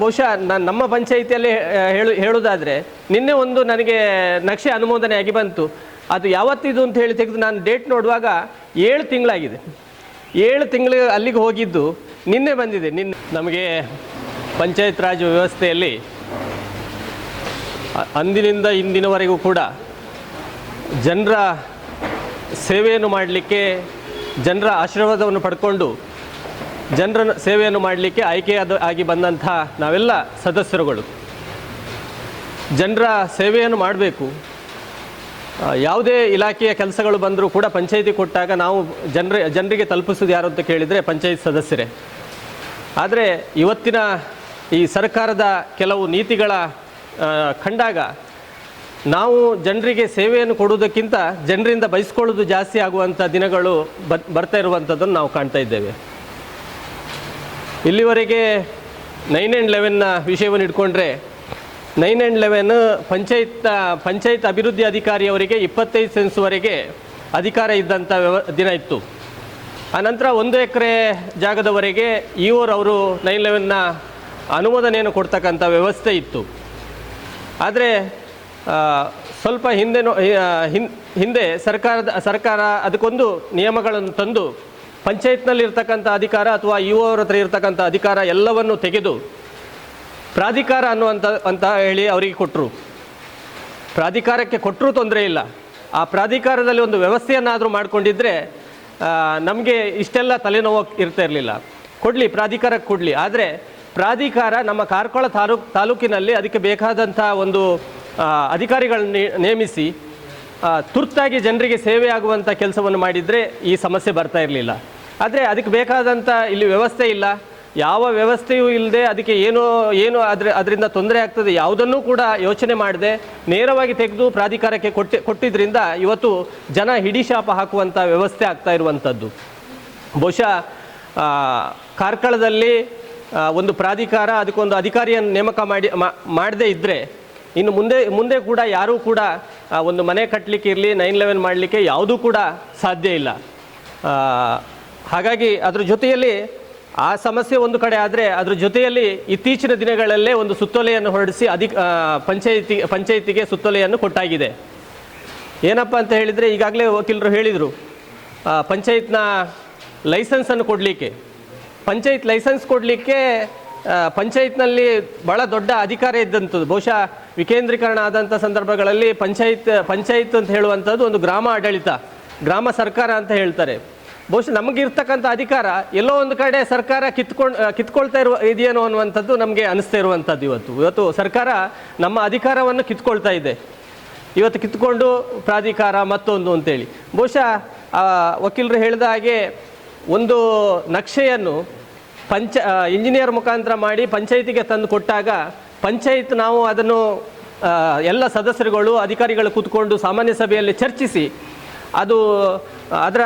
ಬಹುಶಃ ನಾನು ನಮ್ಮ ಪಂಚಾಯಿತಿಯಲ್ಲಿ ಹೇಳು ಹೇಳುವುದಾದರೆ ನಿನ್ನೆ ಒಂದು ನನಗೆ ನಕ್ಷೆ ಅನುಮೋದನೆಯಾಗಿ ಬಂತು. ಅದು ಯಾವತ್ತಿದು ಅಂತ ಹೇಳಿ ತೆಗೆದು ನಾನು ಡೇಟ್ ನೋಡುವಾಗ ಏಳು ತಿಂಗಳಾಗಿದೆ. ಏಳು ತಿಂಗಳು ಅಲ್ಲಿಗೆ ಹೋಗಿದ್ದು, ನಿನ್ನೆ ಬಂದಿದೆ. ನಿನ್ನೆ ನಮಗೆ ಪಂಚಾಯತ್ ರಾಜ್ ವ್ಯವಸ್ಥೆಯಲ್ಲಿ ಅಂದಿನಿಂದ ಇಂದಿನವರೆಗೂ ಕೂಡ ಜನರ ಸೇವೆಯನ್ನು ಮಾಡಲಿಕ್ಕೆ, ಜನರ ಆಶೀರ್ವಾದವನ್ನು ಪಡ್ಕೊಂಡು ಜನರ ಸೇವೆಯನ್ನು ಮಾಡಲಿಕ್ಕೆ ಆಯ್ಕೆಯಾದ ಆಗಿ ಬಂದಂಥ ನಾವೆಲ್ಲ ಸದಸ್ಯರುಗಳು. ಜನರ ಸೇವೆಯನ್ನು ಮಾಡಬೇಕು. ಯಾವುದೇ ಇಲಾಖೆಯ ಕೆಲಸಗಳು ಬಂದರೂ ಕೂಡ ಪಂಚಾಯಿತಿ ಕೊಟ್ಟಾಗ ನಾವು ಜನರ ಜನರಿಗೆ ತಲುಪಿಸೋದು ಯಾರು ಅಂತ ಕೇಳಿದರೆ ಪಂಚಾಯತ್ ಸದಸ್ಯರೇ. ಆದರೆ ಇವತ್ತಿನ ಈ ಸರ್ಕಾರದ ಕೆಲವು ನೀತಿಗಳ ಕಂಡಾಗ ನಾವು ಜನರಿಗೆ ಸೇವೆಯನ್ನು ಕೊಡುವುದಕ್ಕಿಂತ ಜನರಿಂದ ಬಯಸ್ಕೊಳ್ಳೋದು ಜಾಸ್ತಿ ಆಗುವಂಥ ದಿನಗಳು ಬರ್ತಾ ಇರುವಂಥದ್ದನ್ನು ನಾವು ಕಾಣ್ತಾ ಇದ್ದೇವೆ. ಇಲ್ಲಿವರೆಗೆ ನೈನ್ ಆ್ಯಂಡ್ ಲೆವೆನ್ನ ವಿಷಯವನ್ನು ಇಟ್ಕೊಂಡ್ರೆ nine and eleven panchayat panchayat ಅಭಿವೃದ್ಧಿ ಅಧಿಕಾರಿಯವರಿಗೆ ಇಪ್ಪತ್ತೈದು ಸೆನ್ಸ್ವರೆಗೆ ಅಧಿಕಾರ ಇದ್ದಂಥ ವ್ಯವ ದಿನ ಇತ್ತು. ಆನಂತರ ಒಂದು ಎಕರೆ ಜಾಗದವರೆಗೆ ಅವರು ನೈನ್ ಲೆವೆನ್ನ ಅನುಮೋದನೆಯನ್ನು ಕೊಡ್ತಕ್ಕಂಥ ವ್ಯವಸ್ಥೆ ಇತ್ತು. ಆದರೆ ಸ್ವಲ್ಪ ಹಿಂದೆ ಹಿಂದೆ ಸರ್ಕಾರದ, ಸರ್ಕಾರ ಅದಕ್ಕೊಂದು ನಿಯಮಗಳನ್ನು ತಂದು ಪಂಚಾಯತ್ನಲ್ಲಿ ಇರ್ತಕ್ಕಂಥ ಅಧಿಕಾರ ಅಥವಾ ಇ ಅವ್ರ ಹತ್ರ ಇರ್ತಕ್ಕಂಥ ಅಧಿಕಾರ ಎಲ್ಲವನ್ನು ತೆಗೆದು ಪ್ರಾಧಿಕಾರ ಅನ್ನುವಂಥ ಅಂತ ಹೇಳಿ ಅವರಿಗೆ ಕೊಟ್ಟರು ಪ್ರಾಧಿಕಾರಕ್ಕೆ ಕೊಟ್ಟರೂ ತೊಂದರೆ ಇಲ್ಲ. ಆ ಪ್ರಾಧಿಕಾರದಲ್ಲಿ ಒಂದು ವ್ಯವಸ್ಥೆಯನ್ನಾದರೂ ಮಾಡಿಕೊಂಡಿದ್ದರೆ ನಮಗೆ ಇಷ್ಟೆಲ್ಲ ತಲೆನೋವು ಇರ್ತಾ ಇರಲಿಲ್ಲ. ಕೊಡಲಿ, ಪ್ರಾಧಿಕಾರಕ್ಕೆ ಕೊಡಲಿ. ಆದರೆ ಪ್ರಾಧಿಕಾರ ನಮ್ಮ ಕಾರ್ಕಳ ತಾಲೂಕ್ ತಾಲೂಕಿನಲ್ಲಿ ಅದಕ್ಕೆ ಬೇಕಾದಂಥ ಒಂದು ಅಧಿಕಾರಿಗಳನ್ನ ನೇಮಿಸಿ ತುರ್ತಾಗಿ ಜನರಿಗೆ ಸೇವೆ ಆಗುವಂಥ ಕೆಲಸವನ್ನು ಮಾಡಿದರೆ ಈ ಸಮಸ್ಯೆ ಬರ್ತಾ ಇರಲಿಲ್ಲ. ಆದರೆ ಅದಕ್ಕೆ ಬೇಕಾದಂಥ ಇಲ್ಲಿ ವ್ಯವಸ್ಥೆ ಇಲ್ಲ. ಯಾವ ವ್ಯವಸ್ಥೆಯೂ ಇಲ್ಲದೆ ಅದಕ್ಕೆ ಏನು ಏನು ಅದ್ರ ಅದರಿಂದ ತೊಂದರೆ ಆಗ್ತದೆ ಯಾವುದನ್ನು ಕೂಡ ಯೋಚನೆ ಮಾಡದೆ ನೇರವಾಗಿ ತೆಗೆದು ಪ್ರಾಧಿಕಾರಕ್ಕೆ ಕೊಟ್ಟಿ ಕೊಟ್ಟಿದ್ದರಿಂದ ಇವತ್ತು ಜನ ಹಿಡಿಶಾಪ ಹಾಕುವಂಥ ವ್ಯವಸ್ಥೆ ಆಗ್ತಾ ಇರುವಂಥದ್ದು ಬಹುಶಃ ಕಾರ್ಕಳದಲ್ಲಿ ಒಂದು ಪ್ರಾಧಿಕಾರ ಅದಕ್ಕೊಂದು ಅಧಿಕಾರಿಯನ್ನು ನೇಮಕ ಮಾಡಿ ಮಾಡದೇ ಇದ್ದರೆ ಇನ್ನು ಮುಂದೆ ಮುಂದೆ ಕೂಡ ಯಾರೂ ಕೂಡ ಒಂದು ಮನೆ ಕಟ್ಟಲಿಕ್ಕೆ ಇರಲಿ, ನೈನ್ ಲೆವೆನ್ ಮಾಡಲಿಕ್ಕೆ ಯಾವುದೂ ಕೂಡ ಸಾಧ್ಯ ಇಲ್ಲ. ಹಾಗಾಗಿ ಅದ್ರ ಜೊತೆಯಲ್ಲಿ ಆ ಸಮಸ್ಯೆ ಒಂದು ಕಡೆ ಆದರೆ ಅದ್ರ ಜೊತೆಯಲ್ಲಿ ಇತ್ತೀಚಿನ ದಿನಗಳಲ್ಲೇ ಒಂದು ಸುತ್ತೋಲೆಯನ್ನು ಹೊರಡಿಸಿ ಅಧಿಕ ಪಂಚಾಯಿತಿ, ಪಂಚಾಯಿತಿಗೆ ಸುತ್ತೋಲೆಯನ್ನು ಕೊಟ್ಟಾಗಿದೆ. ಏನಪ್ಪ ಅಂತ ಹೇಳಿದರೆ ಈಗಾಗಲೇ ವಕೀಲರು ಹೇಳಿದರು ಪಂಚಾಯತ್ನ ಲೈಸೆನ್ಸನ್ನು ಕೊಡಲಿಕ್ಕೆ. ಪಂಚಾಯತ್ ಲೈಸೆನ್ಸ್ ಕೊಡಲಿಕ್ಕೆ ಪಂಚಾಯತ್ನಲ್ಲಿ ಭಾಳ ದೊಡ್ಡ ಅಧಿಕಾರ ಇದ್ದಂಥದ್ದು. ಬಹುಶಃ ವಿಕೇಂದ್ರೀಕರಣ ಆದಂಥ ಸಂದರ್ಭಗಳಲ್ಲಿ ಪಂಚಾಯತ್ ಪಂಚಾಯತ್ ಅಂತ ಹೇಳುವಂಥದ್ದು ಒಂದು ಗ್ರಾಮ ಆಡಳಿತ, ಗ್ರಾಮ ಸರ್ಕಾರ ಅಂತ ಹೇಳ್ತಾರೆ. ಬಹುಶಃ ನಮಗಿರ್ತಕ್ಕಂಥ ಅಧಿಕಾರ ಎಲ್ಲೋ ಒಂದು ಕಡೆ ಸರ್ಕಾರ ಕಿತ್ಕೊಂಡು ಕಿತ್ಕೊಳ್ತಾ ಇರುವ ಇದೆಯೇನೋ ಅನ್ನುವಂಥದ್ದು ನಮಗೆ ಅನಿಸ್ತಾ ಇರುವಂಥದ್ದು ಇವತ್ತು. ಇವತ್ತು ಸರ್ಕಾರ ನಮ್ಮ ಅಧಿಕಾರವನ್ನು ಕಿತ್ಕೊಳ್ತಾ ಇದೆ. ಇವತ್ತು ಕಿತ್ಕೊಂಡು ಪ್ರಾಧಿಕಾರ ಮತ್ತೊಂದು ಅಂತೇಳಿ. ಬಹುಶಃ ವಕೀಲರು ಹೇಳಿದ ಹಾಗೆ ಒಂದು ನಕ್ಷೆಯನ್ನು ಪಂಚ ಇಂಜಿನಿಯರ್ ಮುಖಾಂತರ ಮಾಡಿ ಪಂಚಾಯಿತಿಗೆ ತಂದು ಕೊಟ್ಟಾಗ ಪಂಚಾಯತ್ ನಾವು ಅದನ್ನು ಎಲ್ಲ ಸದಸ್ಯರುಗಳು, ಅಧಿಕಾರಿಗಳು ಕೂತ್ಕೊಂಡು ಸಾಮಾನ್ಯ ಸಭೆಯಲ್ಲಿ ಚರ್ಚಿಸಿ ಅದು ಅದರ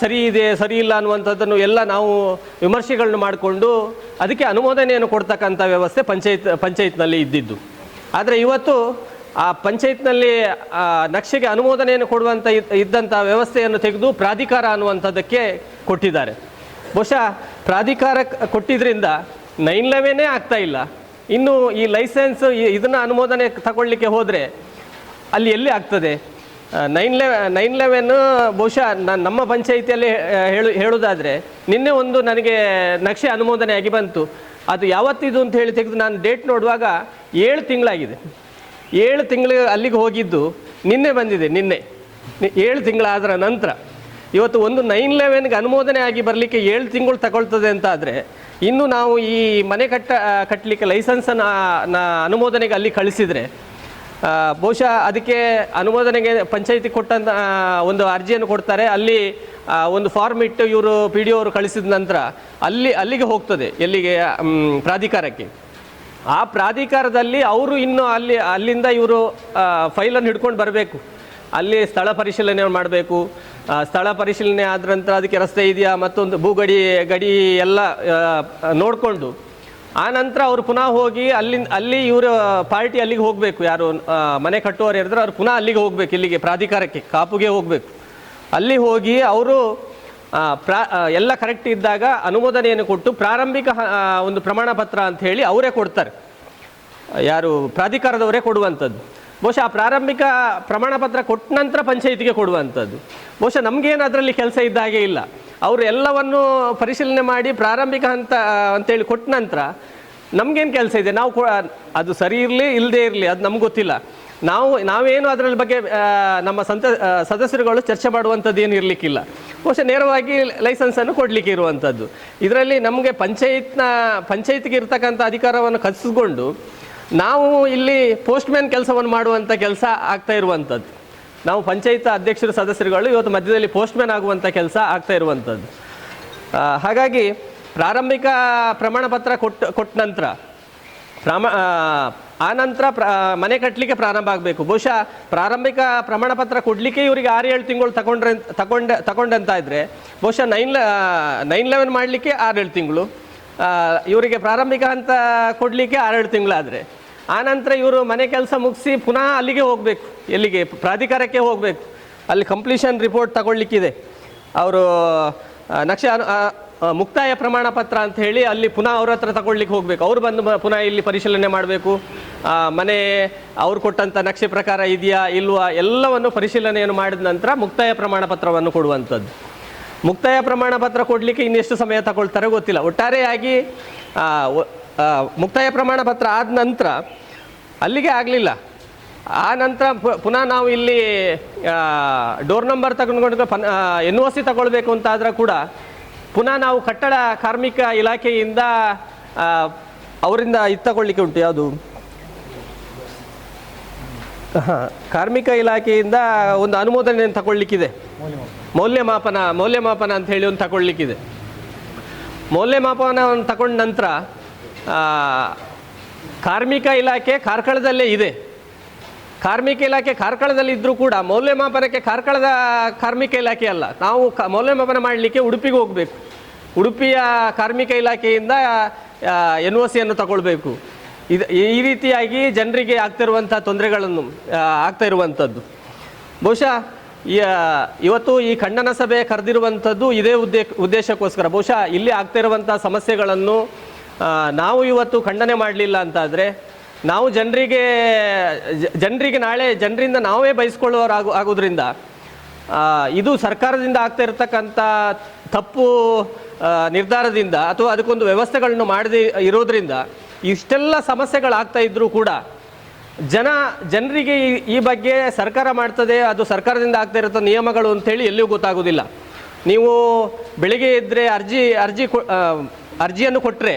ಸರಿ ಇದೆ, ಸರಿ ಇಲ್ಲ ಅನ್ನುವಂಥದ್ದನ್ನು ಎಲ್ಲ ನಾವು ವಿಮರ್ಶೆಗಳನ್ನು ಮಾಡಿಕೊಂಡು ಅದಕ್ಕೆ ಅನುಮೋದನೆಯನ್ನು ಕೊಡ್ತಕ್ಕಂಥ ವ್ಯವಸ್ಥೆ ಪಂಚಾಯತ್, ಪಂಚಾಯತ್ನಲ್ಲಿ ಇದ್ದಿದ್ದು. ಆದರೆ ಇವತ್ತು ಆ ಪಂಚಾಯತ್ನಲ್ಲಿ ನಕ್ಷೆಗೆ ಅನುಮೋದನೆಯನ್ನು ಕೊಡುವಂಥ ಇದ್- ಇದ್ದಂಥ ವ್ಯವಸ್ಥೆಯನ್ನು ತೆಗೆದು ಪ್ರಾಧಿಕಾರ ಅನ್ನುವಂಥದ್ದಕ್ಕೆ ಕೊಟ್ಟಿದ್ದಾರೆ. ಬಹುಶಃ ಪ್ರಾಧಿಕಾರ ಕೊಟ್ಟಿದ್ದರಿಂದ ನೈನ್ ಲೆವೆನೇ ಆಗ್ತಾ ಇಲ್ಲ. ಇನ್ನು ಈ ಲೈಸೆನ್ಸ್ ಇದನ್ನು ಅನುಮೋದನೆ ತಗೊಳ್ಳಿಕ್ಕೆ ಹೋದರೆ ಅಲ್ಲಿ ಎಲ್ಲಿ ಆಗ್ತದೆ? ನೈನ್ ಲೆ ನೈನ್ ಲೆವೆನ್ ಬಹುಶಃ ನಾನು ನಮ್ಮ ಪಂಚಾಯಿತಿಯಲ್ಲಿ ಹೇಳು ಹೇಳುವುದಾದರೆ ನಿನ್ನೆ ಒಂದು ನನಗೆ ನಕ್ಷೆ ಅನುಮೋದನೆ ಆಗಿ ಬಂತು. ಅದು ಯಾವತ್ತಿದು ಅಂತ ಹೇಳಿ ತೆಗೆದು ನಾನು ಡೇಟ್ ನೋಡುವಾಗ ಏಳು ತಿಂಗಳಾಗಿದೆ. ಏಳು ತಿಂಗಳು ಅಲ್ಲಿಗೆ ಹೋಗಿದ್ದು, ನಿನ್ನೆ ಬಂದಿದೆ, ನಿನ್ನೆ. ಏಳು ತಿಂಗಳಾದರ ನಂತರ. ಇವತ್ತು ಒಂದು ನೈನ್ ಲೆವೆನ್ಗೆ ಅನುಮೋದನೆ ಆಗಿ ಬರಲಿಕ್ಕೆ ಏಳು ತಿಂಗಳು ತಗೊಳ್ತದೆ ಅಂತ ಆದರೆ ಇನ್ನು ನಾವು ಈ ಮನೆ ಕಟ್ಟ ಕಟ್ಟಲಿಕ್ಕೆ ಲೈಸೆನ್ಸನ್ನು ಅನುಮೋದನೆಗೆ ಅಲ್ಲಿ ಕಳಿಸಿದರೆ ಬಹುಶಃ ಅದಕ್ಕೆ ಅನುಮೋದನೆಗೆ ಪಂಚಾಯಿತಿ ಕೊಟ್ಟಂತ ಒಂದು ಅರ್ಜಿಯನ್ನು ಕೊಡ್ತಾರೆ. ಅಲ್ಲಿ ಒಂದು ಫಾರ್ಮ್ ಇಟ್ಟು ಇವರು ಪಿ ಡಿ ಅವರು ಕಳಿಸಿದ ನಂತರ ಅಲ್ಲಿ, ಅಲ್ಲಿಗೆ ಹೋಗ್ತದೆ, ಎಲ್ಲಿಗೆ ಪ್ರಾಧಿಕಾರಕ್ಕೆ. ಆ ಪ್ರಾಧಿಕಾರದಲ್ಲಿ ಅವರು ಇನ್ನು ಅಲ್ಲಿ, ಅಲ್ಲಿಂದ ಇವರು ಫೈಲನ್ನು ಹಿಡ್ಕೊಂಡು ಬರಬೇಕು. ಅಲ್ಲಿ ಸ್ಥಳ ಪರಿಶೀಲನೆ ಮಾಡಬೇಕು. ಸ್ಥಳ ಪರಿಶೀಲನೆ ಆದ ನಂತರ ಅದಕ್ಕೆ ರಸ್ತೆ ಇದೆಯಾ, ಮತ್ತೊಂದು ಭೂಗಡಿ, ಗಡಿ ಎಲ್ಲ ನೋಡಿಕೊಂಡು ಆ ನಂತರ ಅವರು ಪುನಃ ಹೋಗಿ ಅಲ್ಲಿಂದ ಅಲ್ಲಿ ಇವರು ಪಾರ್ಟಿ ಅಲ್ಲಿಗೆ ಹೋಗಬೇಕು. ಯಾರು ಮನೆ ಕಟ್ಟುವವರು ಇರಿದ್ರೆ ಅವ್ರು ಪುನಃ ಅಲ್ಲಿಗೆ ಹೋಗಬೇಕು, ಇಲ್ಲಿಗೆ ಪ್ರಾಧಿಕಾರಕ್ಕೆ, ಕಾಪುಗೆ ಹೋಗಬೇಕು. ಅಲ್ಲಿ ಹೋಗಿ ಅವರು ಪ್ರಾ ಎಲ್ಲ ಕರೆಕ್ಟ್ ಇದ್ದಾಗ ಅನುಮೋದನೆಯನ್ನು ಕೊಟ್ಟು ಪ್ರಾರಂಭಿಕ ಒಂದು ಪ್ರಮಾಣ ಪತ್ರ ಅಂತ ಹೇಳಿ ಅವರೇ ಕೊಡ್ತಾರೆ. ಯಾರು, ಪ್ರಾಧಿಕಾರದವರೇ ಕೊಡುವಂಥದ್ದು. ಬಹುಶಃ ಆ ಪ್ರಾರಂಭಿಕ ಪ್ರಮಾಣ ಪತ್ರ ಕೊಟ್ಟ ನಂತರ ಪಂಚಾಯಿತಿಗೆ ಕೊಡುವಂಥದ್ದು. ಬಹುಶಃ ನಮಗೇನು ಅದರಲ್ಲಿ ಕೆಲಸ ಇದ್ದ ಹಾಗೆ ಇಲ್ಲ. ಅವರು ಎಲ್ಲವನ್ನು ಪರಿಶೀಲನೆ ಮಾಡಿ ಪ್ರಾರಂಭಿಕ ಹಂತ ಅಂತೇಳಿ ಕೊಟ್ಟ ನಂತರ ನಮಗೇನು ಕೆಲಸ ಇದೆ? ನಾವು ಅದು ಸರಿ ಇರಲಿ ಇಲ್ಲದೆ ಇರಲಿ, ಅದು ನಮ್ಗೆ ಗೊತ್ತಿಲ್ಲ. ನಾವು, ನಾವೇನು ಅದರ ಬಗ್ಗೆ ನಮ್ಮ ಸಂತ ಸದಸ್ಯರುಗಳು ಚರ್ಚೆ ಮಾಡುವಂಥದ್ದು ಏನು ಇರಲಿಕ್ಕಿಲ್ಲ. ಬಹುಶಃ ನೇರವಾಗಿ ಲೈಸೆನ್ಸನ್ನು ಕೊಡಲಿಕ್ಕೆ ಇರುವಂಥದ್ದು. ಇದರಲ್ಲಿ ನಮಗೆ ಪಂಚಾಯತ್ನ, ಪಂಚಾಯತ್ಗೆ ಇರ್ತಕ್ಕಂಥ ಅಧಿಕಾರವನ್ನು ಕಸಿಸ್ಕೊಂಡು ನಾವು ಇಲ್ಲಿ ಪೋಸ್ಟ್ಮ್ಯಾನ್ ಕೆಲಸವನ್ನು ಮಾಡುವಂಥ ಕೆಲಸ ಆಗ್ತಾ ಇರುವಂಥದ್ದು. ನಾವು ಪಂಚಾಯತ್ ಅಧ್ಯಕ್ಷರ ಸದಸ್ಯರುಗಳು ಇವತ್ತು ಮಧ್ಯದಲ್ಲಿ ಪೋಸ್ಟ್ಮ್ಯಾನ್ ಆಗುವಂಥ ಕೆಲಸ ಆಗ್ತಾ ಇರುವಂಥದ್ದು ಹಾಗಾಗಿ ಪ್ರಾರಂಭಿಕ ಪ್ರಮಾಣ ಪತ್ರ ಕೊಟ್ಟು ಕೊಟ್ಟ ನಂತರ ಪ್ರಮ ಆ, ನಂತರ ಪ್ರ ಮನೆ ಕಟ್ಟಲಿಕ್ಕೆ ಪ್ರಾರಂಭ ಆಗಬೇಕು. ಬಹುಶಃ ಪ್ರಾರಂಭಿಕ ಪ್ರಮಾಣ ಪತ್ರ ಕೊಡಲಿಕ್ಕೆ ಇವರಿಗೆ ಆರು ಏಳು ತಿಂಗಳು ತಗೊಂಡ್ರೆ ತಗೊಂಡ ತಗೊಂಡಂತ ಇದ್ದರೆ ಬಹುಶಃ ನೈನ್ ನೈನ್ ಲೆವೆನ್ ಮಾಡಲಿಕ್ಕೆ ಆರೇಳು ತಿಂಗಳು. ಆ, ಇವರಿಗೆ ಪ್ರಾರಂಭಿಕ ಹಂತ ಕೊಡಲಿಕ್ಕೆ ಆರೇಳು ತಿಂಗಳಾದರೆ. ಆನಂತರ ಇವರು ಮನೆ ಕೆಲಸ ಮುಗಿಸಿ ಪುನಃ ಅಲ್ಲಿಗೆ ಹೋಗಬೇಕು. ಎಲ್ಲಿಗೆ? ಪ್ರಾಧಿಕಾರಕ್ಕೆ ಹೋಗಬೇಕು. ಅಲ್ಲಿ ಕಂಪ್ಲೀಷನ್ ರಿಪೋರ್ಟ್ ತಗೊಳ್ಲಿಕ್ಕಿದೆ ಅವರು ನಕ್ಷೆ ಮುಕ್ತಾಯ ಪ್ರಮಾಣ ಪತ್ರ ಅಂತ ಹೇಳಿ ಅಲ್ಲಿ ಪುನಃ ಅವ್ರ ಹತ್ರ ತಗೊಳ್ಲಿಕ್ಕೆ ಹೋಗಬೇಕು. ಅವ್ರು ಬಂದು ಪುನಃ ಇಲ್ಲಿ ಪರಿಶೀಲನೆ ಮಾಡಬೇಕು. ಮನೆ ಅವ್ರು ಕೊಟ್ಟಂಥ ನಕ್ಷೆ ಪ್ರಕಾರ ಇದೆಯಾ, ಇಲ್ವಾ, ಎಲ್ಲವನ್ನು ಪರಿಶೀಲನೆಯನ್ನು ಮಾಡಿದ ನಂತರ ಮುಕ್ತಾಯ ಪ್ರಮಾಣ ಪತ್ರವನ್ನು ಕೊಡುವಂಥದ್ದು. ಮುಕ್ತಾಯ ಪ್ರಮಾಣ ಪತ್ರ ಕೊಡಲಿಕ್ಕೆ ಇನ್ನೆಷ್ಟು ಸಮಯ ತಗೊಳ್ತಾರೆ ಗೊತ್ತಿಲ್ಲ. ಒಟ್ಟಾರೆಯಾಗಿ ಮುಕ್ತಾಯ ಪ್ರಮಾಣ ಪತ್ರ ಆದ ನಂತರ ಅಲ್ಲಿಗೆ ಆಗಲಿಲ್ಲ. ಆ ನಂತರ ಪುನಃ ನಾವು ಇಲ್ಲಿ ಡೋರ್ ನಂಬರ್ ತಗೊಂಡ್ಕೊಂಡು ಪನ್ ಎನ್ ಒ ಸಿ ತಗೊಳ್ಬೇಕು ಅಂತ ಆದರೆ ಕೂಡ ಪುನಃ ನಾವು ಕಟ್ಟಡ ಕಾರ್ಮಿಕ ಇಲಾಖೆಯಿಂದ ಅವರಿಂದ ಇದು ತಗೊಳ್ಳಿಕ್ಕೆ ಉಂಟು. ಯಾವುದು? ಹಾಂ ಕಾರ್ಮಿಕ ಇಲಾಖೆಯಿಂದ ಒಂದು ಅನುಮೋದನೆ ತಗೊಳ್ಲಿಕ್ಕಿದೆ ಮೌಲ್ಯಮಾಪನ ಮೌಲ್ಯಮಾಪನ ಅಂತ ಹೇಳಿ ಒಂದು ತಗೊಳ್ಲಿಕ್ಕಿದೆ ಮೌಲ್ಯಮಾಪನವನ್ನು ತಗೊಂಡ ನಂತರ ಕಾರ್ಮಿಕ ಇಲಾಖೆ ಕಾರ್ಕಳದಲ್ಲೇ ಇದೆ. ಕಾರ್ಮಿಕ ಇಲಾಖೆ ಕಾರ್ಕಳದಲ್ಲಿ ಇದ್ದರೂ ಕೂಡ ಮೌಲ್ಯಮಾಪನಕ್ಕೆ ಕಾರ್ಕಳದ ಕಾರ್ಮಿಕ ಇಲಾಖೆ ಅಲ್ಲ. ನಾವು ಕ, ಮೌಲ್ಯಮಾಪನ ಮಾಡಲಿಕ್ಕೆ ಉಡುಪಿಗೆ ಹೋಗಬೇಕು. ಉಡುಪಿಯ ಕಾರ್ಮಿಕ ಇಲಾಖೆಯಿಂದ ಎನ್ ಒ ಸಿಯನ್ನು ತಗೊಳ್ಬೇಕು. ಇದು, ಈ ರೀತಿಯಾಗಿ ಜನರಿಗೆ ಆಗ್ತಿರುವಂಥ ತೊಂದರೆಗಳನ್ನು ಆಗ್ತಾ ಇರುವಂಥದ್ದು. ಬಹುಶಃ ಇವತ್ತು ಈ ಖಂಡನ ಸಭೆ ಕರೆದಿರುವಂಥದ್ದು ಇದೇ ಉದ್ದೇ, ಉದ್ದೇಶಕ್ಕೋಸ್ಕರ. ಬಹುಶಃ ಇಲ್ಲಿ ಆಗ್ತಾ ಇರುವಂಥ ಸಮಸ್ಯೆಗಳನ್ನು ನಾವು ಇವತ್ತು ಖಂಡನೆ ಮಾಡಲಿಲ್ಲ ಅಂತಾದರೆ ನಾವು ಜನರಿಗೆ ಜನರಿಗೆ ನಾಳೆ ಜನರಿಂದ ನಾವೇ ಬಯಸ್ಕೊಳ್ಳೋರು ಆಗು ಆಗೋದ್ರಿಂದ ಇದು ಸರ್ಕಾರದಿಂದ ಆಗ್ತಾ ಇರತಕ್ಕಂಥ ತಪ್ಪು ನಿರ್ಧಾರದಿಂದ ಅಥವಾ ಅದಕ್ಕೊಂದು ವ್ಯವಸ್ಥೆಗಳನ್ನು ಮಾಡದೆ ಇರೋದ್ರಿಂದ ಇಷ್ಟೆಲ್ಲ ಸಮಸ್ಯೆಗಳಾಗ್ತಾ ಇದ್ದರೂ ಕೂಡ ಜನ, ಜನರಿಗೆ ಈ- ಬಗ್ಗೆ ಸರ್ಕಾರ ಮಾಡ್ತದೆ, ಅದು ಸರ್ಕಾರದಿಂದ ಆಗ್ತಾ ಇರೋ ನಿಯಮಗಳು ಅಂತೇಳಿ ಎಲ್ಲಿಯೂ ಗೊತ್ತಾಗೋದಿಲ್ಲ ನೀವು ಬೆಳಿಗ್ಗೆ ಇದ್ದರೆ ಅರ್ಜಿ ಅರ್ಜಿ ಅರ್ಜಿಯನ್ನು ಕೊಟ್ಟರೆ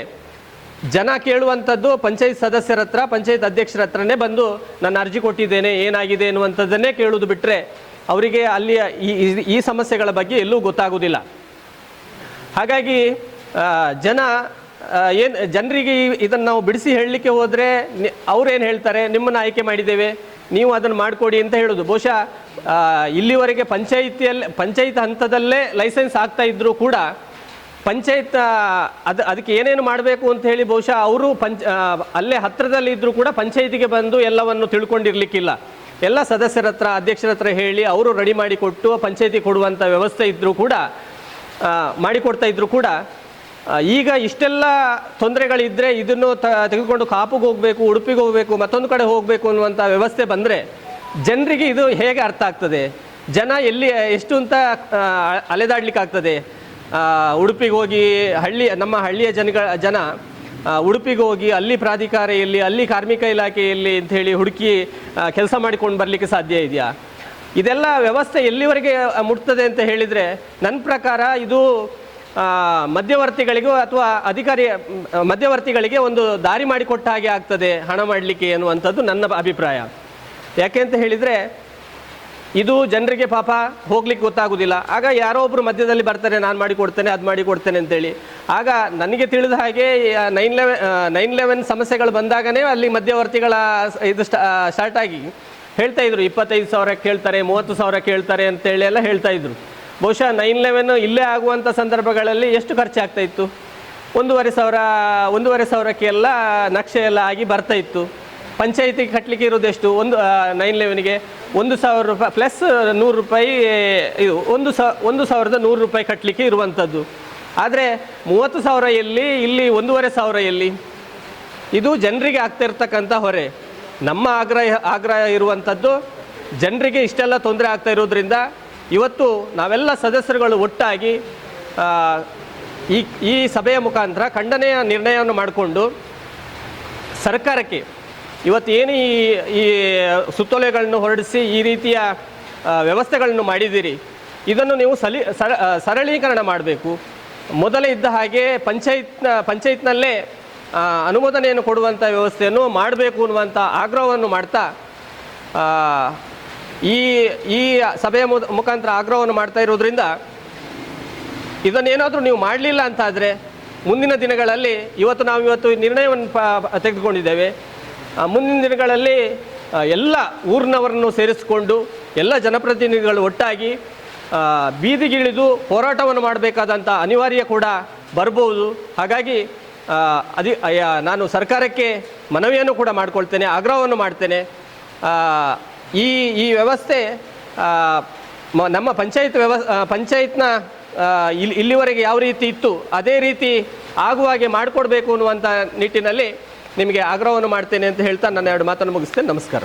ಜನ ಕೇಳುವಂಥದ್ದು ಪಂಚಾಯತ್ ಸದಸ್ಯರ ಹತ್ರ, ಪಂಚಾಯತ್ ಅಧ್ಯಕ್ಷರ ಹತ್ರನೇ ಬಂದು ನಾನು ಅರ್ಜಿ ಕೊಟ್ಟಿದ್ದೇನೆ, ಏನಾಗಿದೆ ಎನ್ನುವಂಥದ್ದನ್ನೇ ಕೇಳುವುದು ಬಿಟ್ಟರೆ ಅವರಿಗೆ ಅಲ್ಲಿಯ ಈ, ಈ- ಈ ಸಮಸ್ಯೆಗಳ ಬಗ್ಗೆ ಎಲ್ಲೂ ಗೊತ್ತಾಗೋದಿಲ್ಲ. ಹಾಗಾಗಿ ಜನ ಏನು, ಜನರಿಗೆ ಇದನ್ನು ನಾವು ಬಿಡಿಸಿ ಹೇಳಲಿಕ್ಕೆ ಹೋದರೆ ಅವ್ರೇನು ಹೇಳ್ತಾರೆ? ನಿಮ್ಮನ್ನು ಆಯ್ಕೆ ಮಾಡಿದ್ದೇವೆ, ನೀವು ಅದನ್ನು ಮಾಡಿಕೊಡಿ ಅಂತ ಹೇಳೋದು. ಬಹುಶಃ ಇಲ್ಲಿವರೆಗೆ ಪಂಚಾಯಿತಿಯಲ್ಲಿ ಪಂಚಾಯತ್ ಹಂತದಲ್ಲೇ ಲೈಸೆನ್ಸ್ ಆಗ್ತಾ ಇದ್ದರೂ ಕೂಡ ಪಂಚಾಯತ್ ಅದು, ಅದಕ್ಕೆ ಏನೇನು ಮಾಡಬೇಕು ಅಂತ ಹೇಳಿ ಬಹುಶಃ ಅವರು ಪಂಚ ಅಲ್ಲೇ ಹತ್ತಿರದಲ್ಲಿ ಇದ್ದರೂ ಕೂಡ ಪಂಚಾಯತಿಗೆ ಬಂದು ಎಲ್ಲವನ್ನು ತಿಳ್ಕೊಂಡಿರ್ಲಿಕ್ಕಿಲ್ಲ. ಎಲ್ಲ ಸದಸ್ಯರ ಹತ್ರ, ಅಧ್ಯಕ್ಷರ ಹತ್ರ ಹೇಳಿ ಅವರು ರೆಡಿ ಮಾಡಿಕೊಟ್ಟು ಪಂಚಾಯತಿ ಕೊಡುವಂಥ ವ್ಯವಸ್ಥೆ ಇದ್ದರೂ ಕೂಡ ಮಾಡಿಕೊಡ್ತಾ ಇದ್ದರೂ ಕೂಡ ಈಗ ಇಷ್ಟೆಲ್ಲ ತೊಂದರೆಗಳಿದ್ದರೆ ಇದನ್ನು ತೆಗೆದುಕೊಂಡು ಕಾಪುಗೆ ಹೋಗಬೇಕು, ಉಡುಪಿಗೆ ಹೋಗಬೇಕು, ಮತ್ತೊಂದು ಕಡೆ ಹೋಗಬೇಕು ಅನ್ನುವಂಥ ವ್ಯವಸ್ಥೆ ಬಂದರೆ ಜನರಿಗೆ ಇದು ಹೇಗೆ ಅರ್ಥ ಆಗ್ತದೆ? ಜನ ಎಲ್ಲಿ, ಎಷ್ಟು ಅಂತ ಅಲೆದಾಡ್ಲಿಕ್ಕೆ ಅಲೆದಾಡ್ಲಿಕ್ಕಾಗ್ತದೆ? ಉಡುಪಿಗೆ ಹೋಗಿ ಹಳ್ಳಿ, ನಮ್ಮ ಹಳ್ಳಿಯ ಜನಗಳ, ಜನ ಉಡುಪಿಗೆ ಹೋಗಿ ಅಲ್ಲಿ ಪ್ರಾಧಿಕಾರ ಎಲ್ಲಿ ಅಲ್ಲಿ ಕಾರ್ಮಿಕ ಇಲಾಖೆಯಲ್ಲಿ ಅಂತ ಹೇಳಿ ಹುಡುಕಿ ಕೆಲಸ ಮಾಡಿಕೊಂಡು ಬರಲಿಕ್ಕೆ ಸಾಧ್ಯ ಇದೆಯಾ? ಇದೆಲ್ಲ ವ್ಯವಸ್ಥೆ ಎಲ್ಲಿವರೆಗೆ ಮುಟ್ತದೆ ಅಂತ ಹೇಳಿದರೆ ನನ್ನ ಪ್ರಕಾರ ಇದು ಮಧ್ಯವರ್ತಿಗಳಿಗೂ ಅಥವಾ ಅಧಿಕಾರಿ ಮಧ್ಯವರ್ತಿಗಳಿಗೆ ಒಂದು ದಾರಿ ಮಾಡಿಕೊಟ್ಟ ಹಾಗೆ ಆಗ್ತದೆ ಹಣ ಮಾಡಲಿಕ್ಕೆ ಅನ್ನುವಂಥದ್ದು ನನ್ನ ಅಭಿಪ್ರಾಯ. ಯಾಕೆ ಅಂತ ಹೇಳಿದರೆ ಇದು ಜನರಿಗೆ ಪಾಪ ಹೋಗ್ಲಿಕ್ಕೆ ಗೊತ್ತಾಗೋದಿಲ್ಲ. ಆಗ ಯಾರೋ ಒಬ್ಬರು ಮಧ್ಯದಲ್ಲಿ ಬರ್ತಾರೆ, ನಾನು ಮಾಡಿಕೊಡ್ತೇನೆ ಅದು ಮಾಡಿಕೊಡ್ತೇನೆ ಅಂತೇಳಿ. ಆಗ ನನಗೆ ತಿಳಿದ ಹಾಗೆ ನೈನ್ ಲೆವೆನ್ ನೈನ್ ಲೆವೆನ್ ಸಮಸ್ಯೆಗಳು ಬಂದಾಗನೇ ಅಲ್ಲಿ ಮಧ್ಯವರ್ತಿಗಳ ಇದು ಸ್ಟಾರ್ಟ್ ಆಗಿ ಹೇಳ್ತಾ ಇದ್ರು. ಇಪ್ಪತ್ತೈದು ಸಾವಿರ ಕೇಳ್ತಾರೆ, ಮೂವತ್ತು ಸಾವಿರ ಕೇಳ್ತಾರೆ ಅಂತೇಳಿ ಎಲ್ಲ ಹೇಳ್ತಾ ಇದ್ರು. ಬಹುಶಃ ನೈನ್ ಲೆವೆನ್ ಇಲ್ಲೇ ಆಗುವಂಥ ಸಂದರ್ಭಗಳಲ್ಲಿ ಎಷ್ಟು ಖರ್ಚಾಗ್ತಾ ಇತ್ತು? ಒಂದೂವರೆ ಸಾವಿರ, ಒಂದೂವರೆ ಸಾವಿರಕ್ಕೆಲ್ಲ ನಕ್ಷೆ ಎಲ್ಲ ಆಗಿ ಬರ್ತಾ ಇತ್ತು. ಪಂಚಾಯಿತಿಗೆ ಕಟ್ಟಲಿಕ್ಕೆ ಇರೋದು ಎಷ್ಟು ಒಂದು ನೈನ್ ಲೆವೆನ್ಗೆ ಒಂದು ಸಾವಿರ ರೂಪಾಯಿ ಪ್ಲಸ್ ನೂರು ರೂಪಾಯಿ, ಇದು, ಒಂದು ಸ, ಒಂದು ಸಾವಿರದ ನೂರು ರೂಪಾಯಿ ಕಟ್ಟಲಿಕ್ಕೆ ಇರುವಂಥದ್ದು ಆದರೆ ಮೂವತ್ತು ಸಾವಿರ ಎಲ್ಲಿ, ಇಲ್ಲಿ ಒಂದೂವರೆ ಸಾವಿರ ಎಲ್ಲಿ? ಇದು ಜನರಿಗೆ ಆಗ್ತಾ ಇರ್ತಕ್ಕಂಥ ಹೊರೆ. ನಮ್ಮ ಆಗ್ರಹ ಆಗ್ರಹ ಇರುವಂಥದ್ದು ಜನರಿಗೆ ಇಷ್ಟೆಲ್ಲ ತೊಂದರೆ ಆಗ್ತಾ ಇರೋದ್ರಿಂದ ಇವತ್ತು ನಾವೆಲ್ಲ ಸದಸ್ಯರುಗಳು ಒಟ್ಟಾಗಿ ಈ ಈ ಸಭೆಯ ಮುಖಾಂತರ ಖಂಡನೆಯ ನಿರ್ಣಯವನ್ನು ಮಾಡಿಕೊಂಡು ಸರ್ಕಾರಕ್ಕೆ ಇವತ್ತು ಏನು ಈ ಈ ಸುತ್ತೋಲೆಗಳನ್ನು ಹೊರಡಿಸಿ ಈ ರೀತಿಯ ವ್ಯವಸ್ಥೆಗಳನ್ನು ಮಾಡಿದ್ದೀರಿ? ಇದನ್ನು ನೀವು ಸಲಿ, ಸರ ಸರಳೀಕರಣ ಮಾಡಬೇಕು. ಮೊದಲೇ ಇದ್ದ ಹಾಗೆ ಪಂಚಾಯತ್ನ, ಪಂಚಾಯತ್ನಲ್ಲೇ ಅನುಮೋದನೆಯನ್ನು ಕೊಡುವಂಥ ವ್ಯವಸ್ಥೆಯನ್ನು ಮಾಡಬೇಕು ಅನ್ನುವಂಥ ಆಗ್ರಹವನ್ನು ಮಾಡ್ತಾ ಈ ಈ ಸಭೆಯ ಮುಖಾಂತರ ಆಗ್ರಹವನ್ನು ಮಾಡ್ತಾ ಇರೋದ್ರಿಂದ ಇದನ್ನೇನಾದರೂ ನೀವು ಮಾಡಲಿಲ್ಲ ಅಂತಾದರೆ ಮುಂದಿನ ದಿನಗಳಲ್ಲಿ ಇವತ್ತು ನಾವು ಇವತ್ತು ನಿರ್ಣಯವನ್ನು ಪ, ತೆಗೆದುಕೊಂಡಿದ್ದೇವೆ. ಮುಂದಿನ ದಿನಗಳಲ್ಲಿ ಎಲ್ಲ ಊರಿನವರನ್ನು ಸೇರಿಸಿಕೊಂಡು ಎಲ್ಲ ಜನಪ್ರತಿನಿಧಿಗಳು ಒಟ್ಟಾಗಿ ಬೀದಿಗಿಳಿದು ಹೋರಾಟವನ್ನು ಮಾಡಬೇಕಾದಂಥ ಅನಿವಾರ್ಯ ಕೂಡ ಬರಬಹುದು. ಹಾಗಾಗಿ ಅದಿ ನಾನು ಸರ್ಕಾರಕ್ಕೆ ಮನವಿಯನ್ನು ಕೂಡ ಮಾಡಿಕೊಳ್ತೇನೆ, ಆಗ್ರಹವನ್ನು ಮಾಡ್ತೇನೆ. ಈ ಈ ವ್ಯವಸ್ಥೆ ನಮ್ಮ ಪಂಚಾಯತ್ ವ್ಯವ ಪಂಚಾಯತ್ನ ಇಲ್ಲಿ ಇಲ್ಲಿವರೆಗೆ ಯಾವ ರೀತಿ ಇತ್ತು, ಅದೇ ರೀತಿ ಆಗುವ ಹಾಗೆ ಮಾಡಿಕೊಡ್ಬೇಕು ಅನ್ನುವಂಥ ನಿಟ್ಟಿನಲ್ಲಿ ನಿಮಗೆ ಆಗ್ರಹವನ್ನು ಮಾಡ್ತೇನೆ ಅಂತ ಹೇಳ್ತಾ ನನ್ನ ಎರಡು ಮಾತನ್ನು ಮುಗಿಸ್ತೇನೆ. ನಮಸ್ಕಾರ.